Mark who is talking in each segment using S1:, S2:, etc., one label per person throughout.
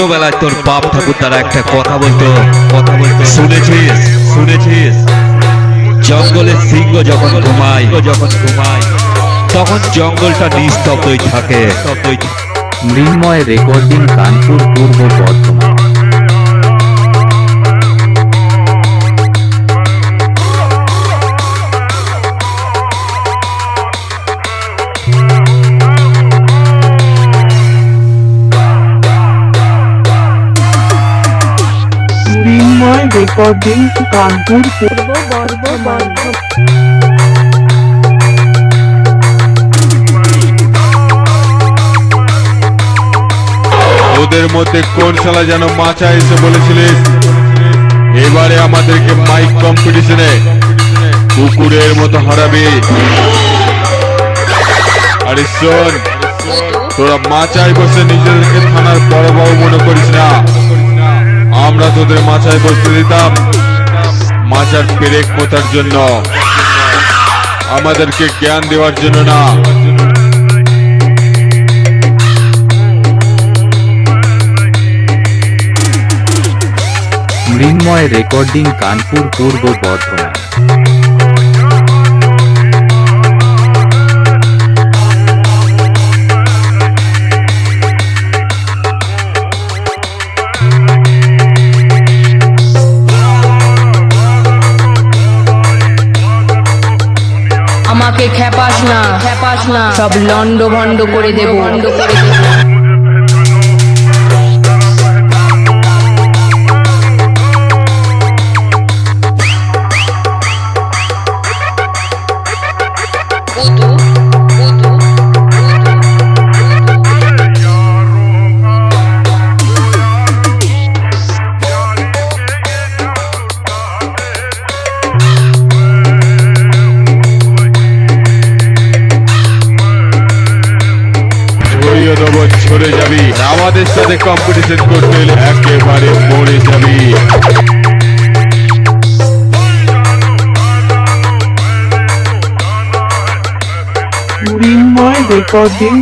S1: ছোটবেলায় তোর বাপ ঠাকুর তারা একটা কথা বলতো কথা বলতো। শুনেছিস শুনেছিস। জঙ্গলে সিংহ যখন ঘুমায় যখন ঘুমায় তখন জঙ্গলটা নিস্তব্ধই থাকে।
S2: নির্ময়। রেকর্ডিং কানপুর পূর্ব বর্ধমান।
S3: রেকর্ডিং কানপুর
S4: ওদের মধ্যে কোন শালা যেন মাচা এসে বলেছিলিস? এবারে আমাদেরকে মাইক কম্পিটিশনে কুকুরের মতো হারাবি। আরে শোন, তোরা মাচায় বসে নিজেদেরকে থানার তোদের মাথায় বসতে দিতাম। মাচার পেরেক পোতার জন্য। আমাদেরকে জ্ঞান দেওয়ার জন্য না।
S2: মৃন্ময় রেকর্ডিং কানপুর পূর্ব বর্ধমান।
S5: আমাকে খেপাস না খেপাস না। সব লন্ড ভন্ড করে দেব ভন্ড করে দেব।
S4: দেবো ছড়ে যাবি। আমাদের সাথে কম্পিটিশন করতে হলে একেবারে মরে যাবি।
S3: মৃন্ময় রেকর্ডিং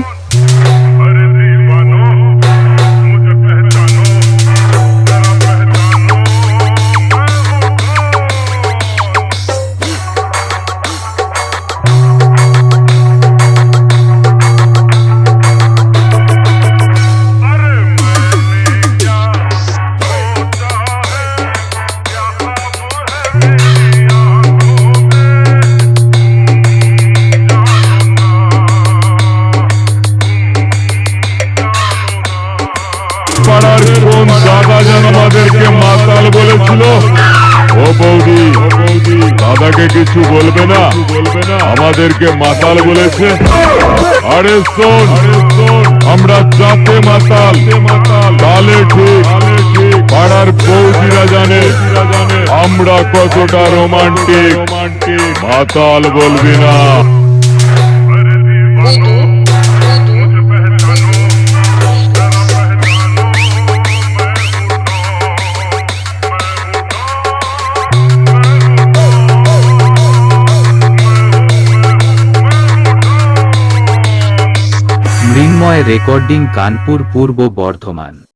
S4: দাদাকে কিছু বলবে না। বলবে না আমাদেরকে মাতাল বলেছে। আরে শোন, আমরা চাপে মাতাল। তালে পাড়ার বৌদিরা জানে। আমরা কতটা রোমান্টিক মাতাল বলবি না।
S2: রেকর্ডিং কানপুর পূর্ব বর্ধমান।